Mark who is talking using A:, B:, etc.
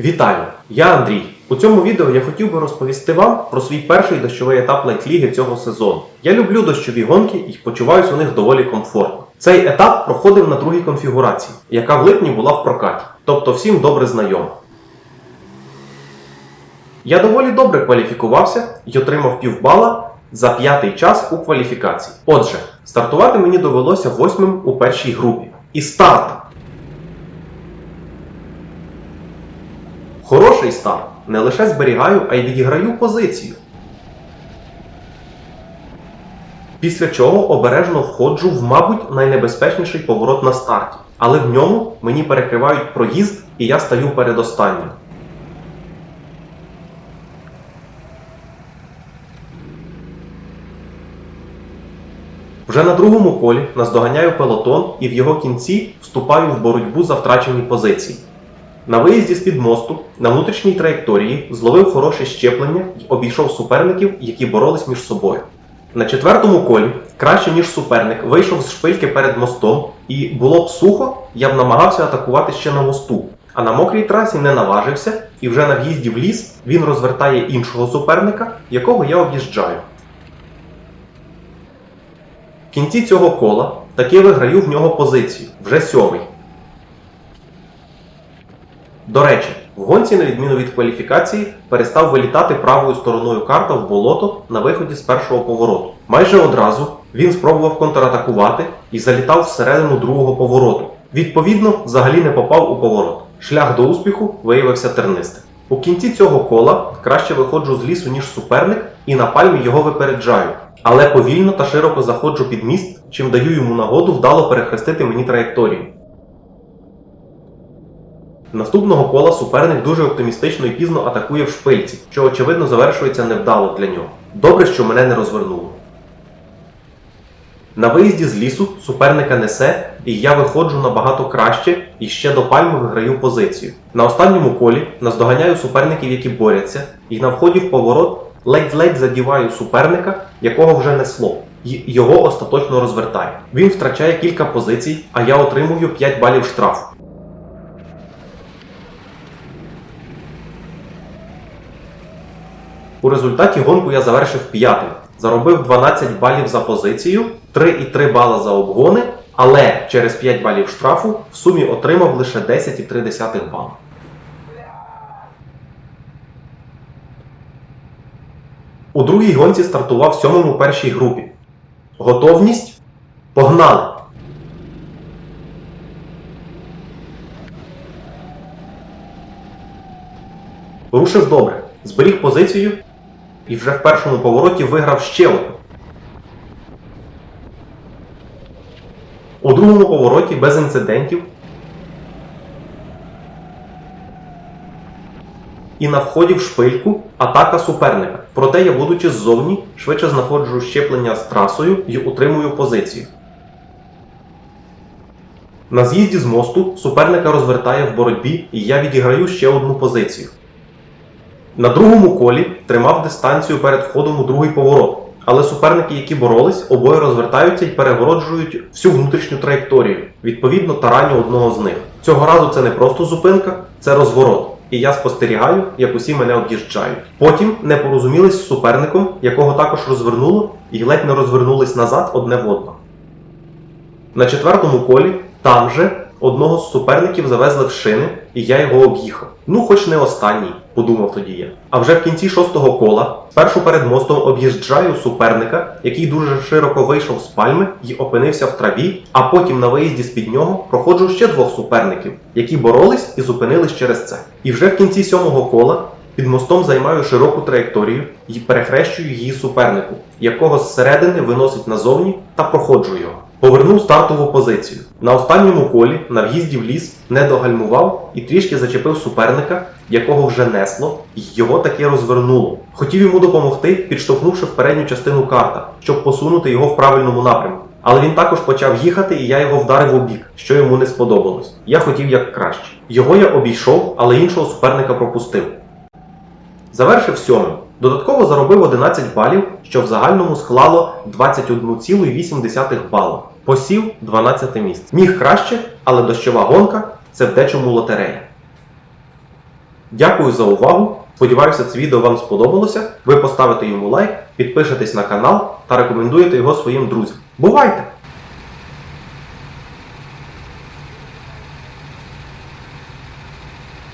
A: Вітаю! Я Андрій. У цьому відео я хотів би розповісти вам про свій перший дощовий етап лайт-ліги цього сезону. Я люблю дощові гонки і почуваюся у них доволі комфортно. Цей етап проходив на другій конфігурації, яка в липні була в прокаті, тобто всім добре знайома. Я доволі добре кваліфікувався і отримав півбала за п'ятий час у кваліфікації. Отже, стартувати мені довелося восьмим у першій групі. І старт! Хороший старт. Не лише зберігаю, а й відіграю позицію. Після чого обережно входжу в, мабуть, найнебезпечніший поворот на старті. Але в ньому мені перекривають проїзд і я стаю передостаннім. Вже на другому колі наздоганяю пелотон і в його кінці вступаю в боротьбу за втрачені позиції. На виїзді з-під мосту на внутрішній траєкторії зловив хороше щеплення і обійшов суперників, які боролись між собою. На четвертому колі, краще ніж суперник, вийшов з шпильки перед мостом, і було б сухо, я б намагався атакувати ще на мосту. А на мокрій трасі не наважився, і вже на в'їзді в ліс він розвертає іншого суперника, якого я об'їжджаю. В кінці цього кола таки виграю в нього позицію, вже сьомий. До речі, в гонці, на відміну від кваліфікації, перестав вилітати правою стороною карта в болото на виході з першого повороту. Майже одразу він спробував контратакувати і залітав всередину другого повороту. Відповідно, взагалі не попав у поворот. Шлях до успіху виявився тернистим. У кінці цього кола краще виходжу з лісу, ніж суперник, і на пальмі його випереджаю. Але повільно та широко заходжу під міст, чим даю йому нагоду вдало перехрестити мені траєкторію. Наступного кола суперник дуже оптимістично і пізно атакує в шпильці, що очевидно завершується невдало для нього. Добре, що мене не розвернуло. На виїзді з лісу суперника несе, і я виходжу набагато краще і ще до пальми виграю позицію. На останньому колі наздоганяю суперників, які борються, і на вході в поворот ледь-ледь задіваю суперника, якого вже несло, і його остаточно розвертає. Він втрачає кілька позицій, а я отримую 5 балів штрафу. У результаті гонку я завершив п'ятим. Заробив 12 балів за позицію, 3,3 бала за обгони, але через 5 балів штрафу в сумі отримав лише 10,3 бала. У другій гонці стартував сьомим у першій групі. Готовність? Погнали! Рушив добре, зберіг позицію і вже в першому повороті виграв ще одну. У другому повороті без інцидентів. І на вході в шпильку атака суперника. Проте я, будучи ззовні, швидше знаходжу щеплення з трасою і утримую позицію. На з'їзді з мосту суперника розвертає в боротьбі, і я відіграю ще одну позицію. На другому колі тримав дистанцію перед входом у другий поворот, але суперники, які боролись, обоє розвертаються і перегороджують всю внутрішню траєкторію, відповідно тараню одного з них. Цього разу це не просто зупинка, це розворот. І я спостерігаю, як усі мене об'їжджають. Потім не порозумілись з суперником, якого також розвернуло, і ледь не розвернулись назад одне в одного. На четвертому колі там же одного з суперників завезли в шини, і я його об'їхав. Ну, хоч не останній, подумав тоді я. А вже в кінці шостого кола спершу перед мостом об'їжджаю суперника, який дуже широко вийшов з пальми і опинився в траві, а потім на виїзді з-під нього проходжу ще двох суперників, які боролись і зупинились через це. І вже в кінці сьомого кола під мостом займаю широку траєкторію і перехрещую її супернику, якого зсередини виносить назовні та проходжу його. Повернув стартову позицію. На останньому колі на в'їзді в ліс не догальмував і трішки зачепив суперника, якого вже несло, і його таки розвернуло. Хотів йому допомогти, підштовхнувши в передню частину карта, щоб посунути його в правильному напрямку. Але він також почав їхати, і я його вдарив у бік, що йому не сподобалось. Я хотів як краще. Його я обійшов, але іншого суперника пропустив. Завершив сьомим. Додатково заробив 11 балів, що в загальному склало 21,8 бала. Посів 12 місце. Міг краще, але дощова гонка це в дечому лотерея. Дякую за увагу. Сподіваюся, це відео вам сподобалося. Ви поставите йому лайк, підпишетесь на канал та рекомендуєте його своїм друзям. Бувайте!